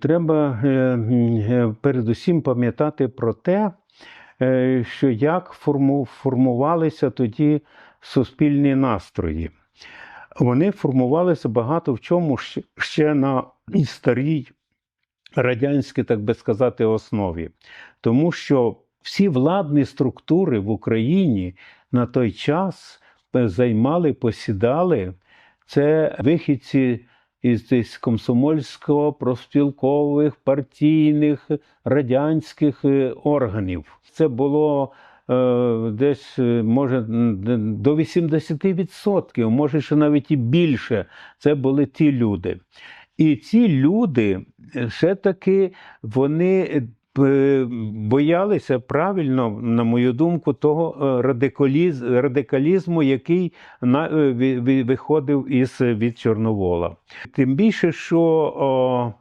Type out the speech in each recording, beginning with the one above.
Треба е, передусім пам'ятати про те, е, що як формувалися тоді суспільні настрої. Вони формувалися багато в чому ще- на старій радянській, так би сказати, основі. Тому що всі владні структури в Україні на той час е, займали, посідали це вихідці із комсомольського, профспілкових, партійних, радянських е, органів. Це було е, десь, е, може, до 80%, може ще навіть і більше. Це були ті люди. І ці люди все-таки вони боялися правильно, на мою думку, того е, радикаліз, радикалізму, який е, виходив із від Чорновола. Тим більше, що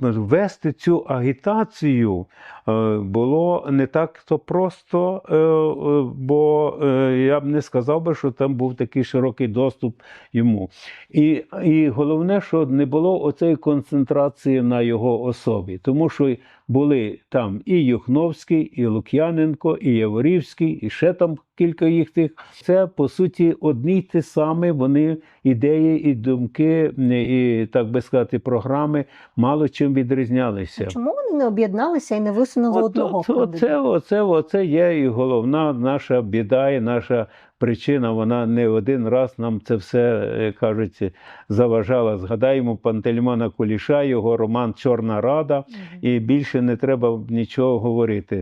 вести цю агітацію е, було не так то просто, е, е, бо е, я б не сказав би, що там був такий широкий доступ йому. І, і головне, що не було оцеї концентрації на його особі, тому що були там і Юхновський, і Лук'яненко, і Яворівський, і ще там кілька їх тих. Це по суті одні й ті самі вони ідеї і думки, і так би сказати, програми мало чим відрізнялися. Чому вони не об'єдналися і не висунули От, одного от, оце, оце, оце є і головна наша біда, і наша причина. Вона не один раз нам це все е, кажуть заважала. Згадаємо Пантельмона Куліша, його роман Чорна Рада, і більше не треба нічого говорити.